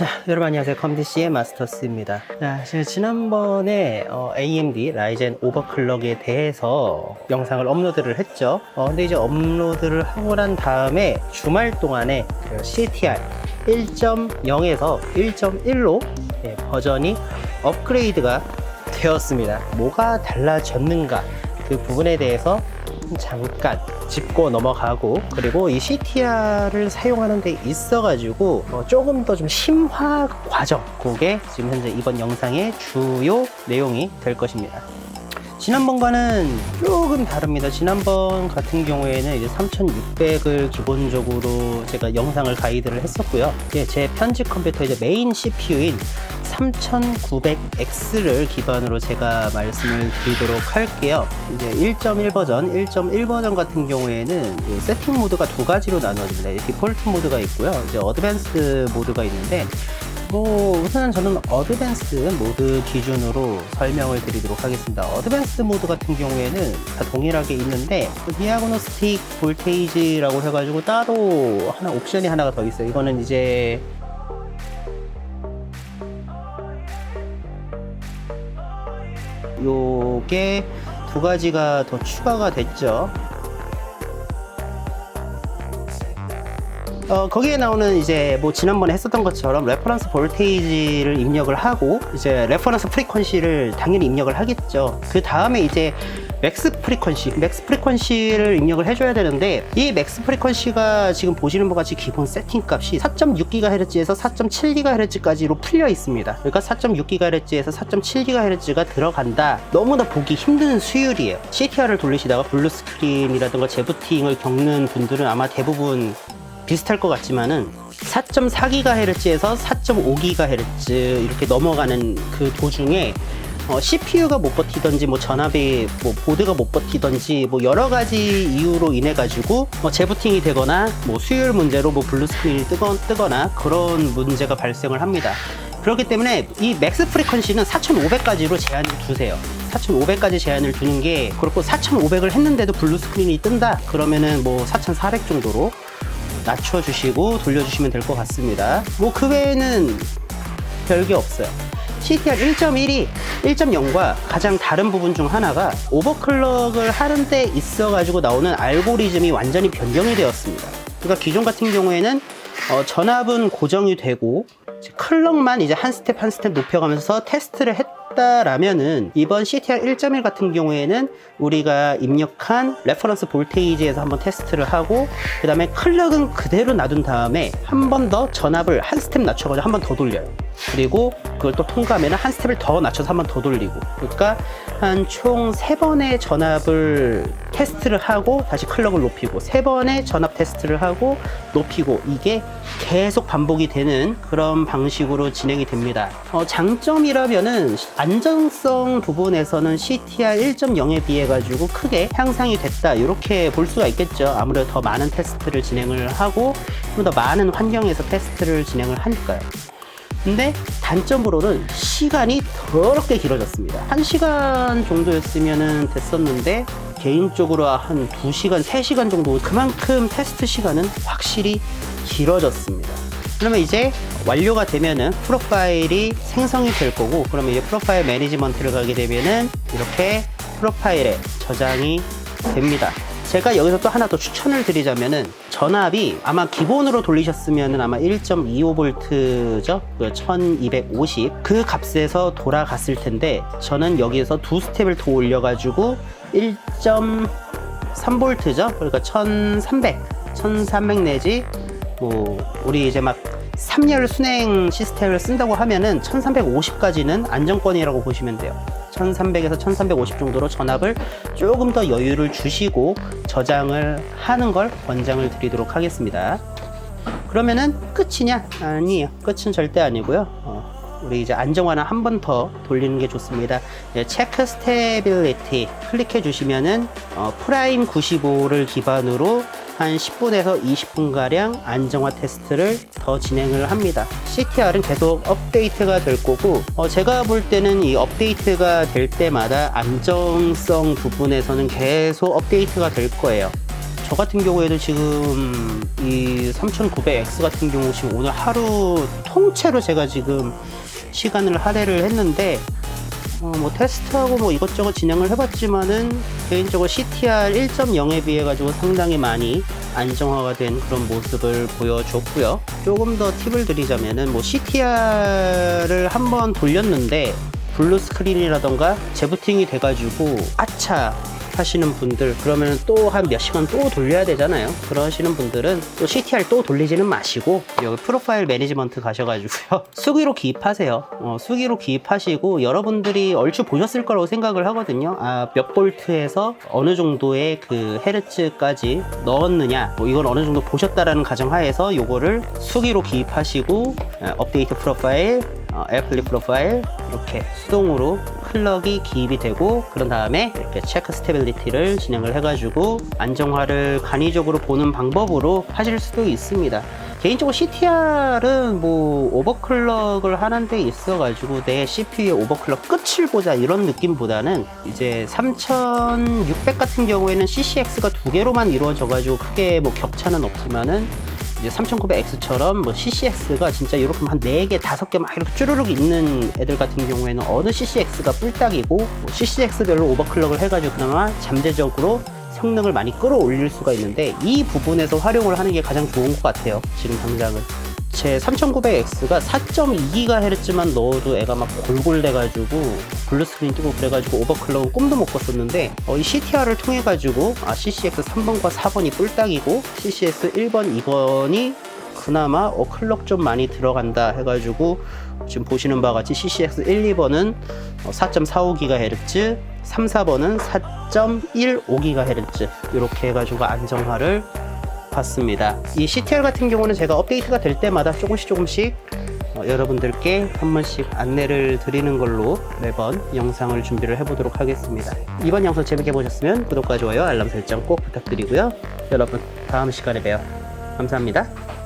자, 여러분 안녕하세요. 컴디씨의 마스터스입니다. 자, 제가 지난번에 어, AMD 라이젠 오버클럭에 대해서 영상을 업로드를 했죠. 어, 근데 이제 업로드를 하고 난 다음에 주말 동안에 그 CTR 1.0에서 1.1로 예, 버전이 업그레이드가 되었습니다. 뭐가 달라졌는가 그 부분에 대해서 잠깐 짚고 넘어가고 그리고 이 CTR을 사용하는 데 있어가지고 어, 조금 더 좀 심화 과정 그게 지금 현재 이번 영상의 주요 내용이 될 것입니다. 지난번과는 조금 다릅니다. 지난번 같은 경우에는 이제 3600을 기본적으로 제가 영상을 가이드를 했었고요. 이제 제 편집 컴퓨터 이제 메인 CPU인 3900X를 기반으로 제가 말씀을 드리도록 할게요. 이제 1.1 버전, 1.1 버전 같은 경우에는 이 세팅 모드가 두 가지로 나눠집니다. 디폴트 모드가 있고요. 이제 어드밴스 모드가 있는데 뭐 우선은 저는 어드밴스 모드 기준으로 설명을 드리도록 하겠습니다. 어드밴스 모드 같은 경우에는 다 동일하게 있는데 디아그노스틱 볼테이지라고 해가지고 따로 하나 옵션이 하나가 더 있어요. 이거는 이제 요게 두 가지가 더 추가가 됐죠. 어, 거기에 나오는 이제 뭐 지난번에 했었던 것처럼 레퍼런스 볼테이지를 입력을 하고 이제 레퍼런스 프리퀀시를 당연히 입력을 하겠죠. 그 다음에 이제 맥스 프리퀀시, 맥스 프리퀀시를 입력을 해줘야 되는데 이 맥스 프리퀀시가 지금 보시는 것 같이 기본 세팅 값이 4.6GHz에서 4.7GHz까지로 풀려 있습니다. 그러니까 4.6GHz에서 4.7GHz가 들어간다. 너무나 보기 힘든 수율이에요. CTR을 돌리시다가 블루 스크린이라든가 재부팅을 겪는 분들은 아마 대부분 비슷할 것 같지만은 4.4GHz에서 4.5GHz 이렇게 넘어가는 그 도중에 어, CPU가 못 버티던지 뭐 전압이 뭐 보드가 못 버티던지 뭐 여러 가지 이유로 인해 가지고 뭐 재부팅이 되거나 뭐 수율 문제로 뭐 블루 스크린이 뜨거, 뜨거나 그런 문제가 발생을 합니다. 그렇기 때문에 이 맥스 프리퀀시는 4,500까지로 제한을 두세요. 4,500까지 제한을 두는 게 그렇고 4,500을 했는데도 블루 스크린이 뜬다 그러면은 뭐 4,400 정도로 낮춰주시고 돌려주시면 될 것 같습니다. 뭐 그 외에는 별게 없어요. CTR 1.1이 1.0과 가장 다른 부분 중 하나가 오버클럭을 하는 데 있어 가지고 나오는 알고리즘이 완전히 변경이 되었습니다. 그러니까 기존 같은 경우에는 어, 전압은 고정이 되고 이제 클럭만 이제 한 스텝 한 스텝 높여가면서 테스트를 했다라면은 이번 CTR 1.1 같은 경우에는 우리가 입력한 레퍼런스 볼테이지에서 한번 테스트를 하고 그 다음에 클럭은 그대로 놔둔 다음에 한 번 더 전압을 한 스텝 낮춰가지고 한 번 더 돌려요. 그리고 그걸 또 통과하면 한 스텝을 더 낮춰서 한 번 더 돌리고 그러니까 한총세 번의 전압을 테스트를 하고 다시 클럭을 높이고 세 번의 전압 테스트를 하고 높이고 이게 계속 반복이 되는 그런 방식으로 진행이 됩니다. 어, 장점이라면은 안정성 부분에서는 CTR 1.0에 비해 가지고 크게 향상이 됐다 이렇게 볼 수가 있겠죠. 아무래도 더 많은 테스트를 진행을 하고 좀 더 많은 환경에서 테스트를 진행을 하니까요. 근데 단점으로는 시간이 더럽게 길어졌습니다. 1시간 정도였으면 됐었는데 개인적으로 한 2시간, 3시간 정도 그만큼 테스트 시간은 확실히 길어졌습니다. 그러면 이제 완료가 되면은 프로파일이 생성이 될 거고 그러면 이제 프로파일 매니지먼트를 가게 되면은 이렇게 프로파일에 저장이 됩니다. 제가 여기서 또 하나 더 추천을 드리자면은 전압이 아마 기본으로 돌리셨으면은 아마 1.25V죠. 그 1250. 그 값에서 돌아갔을 텐데 저는 여기에서 두 스텝을 더 올려가지고 1.3V죠. 그러니까 1300. 1300 내지 뭐 우리 이제 막 3열 순행 시스템을 쓴다고 하면은 1350까지는 안정권이라고 보시면 돼요. 1300에서 1350 정도로 전압을 조금 더 여유를 주시고 저장을 하는 걸 권장을 드리도록 하겠습니다. 그러면은 끝이냐? 아니에요. 끝은 절대 아니고요. 어, 우리 이제 안정화는 한 번 더 돌리는 게 좋습니다. 네, 체크 스테빌리티 클릭해 주시면은 어, 프라임 95를 기반으로 한 10분에서 20분가량 안정화 테스트를 더 진행을 합니다. CTR은 계속 업데이트가 될 거고, 어, 제가 볼 때는 이 업데이트가 될 때마다 안정성 부분에서는 계속 업데이트가 될 거예요. 저 같은 경우에도 지금 이 3900X 같은 경우 지금 오늘 하루 통째로 제가 지금 시간을 할애를 했는데 어, 뭐 테스트하고 뭐 이것저것 진행을 해봤지만은 개인적으로 CTR 1.0에 비해 가지고 상당히 많이 안정화가 된 그런 모습을 보여줬고요. 조금 더 팁을 드리자면은 뭐 CTR을 한번 돌렸는데 블루 스크린이라던가 재부팅이 돼가지고 아차 하시는 분들 그러면 또 한 몇 시간 또 돌려야 되잖아요. 그러시는 분들은 또 CTR 또 돌리지는 마시고 여기 프로파일 매니지먼트 가셔가지고요. 수기로 기입하세요. 어, 수기로 기입하시고 여러분들이 얼추 보셨을 거라고 생각을 하거든요. 아, 몇 볼트에서 어느 정도의 그 헤르츠까지 넣었느냐 뭐 이건 어느 정도 보셨다라는 가정하에서 요거를 수기로 기입하시고 어, 업데이트 프로파일 어, 에어플립 프로파일 이렇게 수동으로 클럭이 기입이 되고 그런 다음에 이렇게 체크 스테빌리티를 진행을 해가지고 안정화를 간이적으로 보는 방법으로 하실 수도 있습니다. 개인적으로 CTR은 뭐 오버클럭을 하는 데 있어가지고 내 CPU의 오버클럭 끝을 보자 이런 느낌보다는 이제 3600 같은 경우에는 CCX가 두 개로만 이루어져가지고 크게 뭐 격차는 없지만은 이제 3900X처럼 뭐 CCX가 진짜 이렇게 한 4개, 5개 막 이렇게 쭈루룩 있는 애들 같은 경우에는 어느 CCX가 뿔딱이고 뭐 CCX별로 오버클럭을 해가지고 그나마 잠재적으로 성능을 많이 끌어올릴 수가 있는데 이 부분에서 활용을 하는 게 가장 좋은 것 같아요. 지금 당장은. 제 3900X가 4.2GHz만 넣어도 애가 막 골골대가지고 블루스크린 뜨고 그래가지고 오버클럭은 꿈도 못 꿨었는데 어, 이 CTR을 통해가지고 아, CCX 3번과 4번이 뿔딱이고 CCS 1번, 2번이 그나마 어, 클럭 좀 많이 들어간다 해가지고 지금 보시는 바와 같이 CCX 1, 2번은 4.45GHz, 3, 4번은 4.15GHz 이렇게 해가지고 안정화를 봤습니다. 이 CTR 같은 경우는 제가 업데이트가 될 때마다 조금씩 조금씩 어, 여러분들께 한 번씩 안내를 드리는 걸로 매번 영상을 준비를 해보도록 하겠습니다. 이번 영상 재밌게 보셨으면 구독과 좋아요, 알람 설정 꼭 부탁드리고요. 여러분 다음 시간에 봬요. 감사합니다.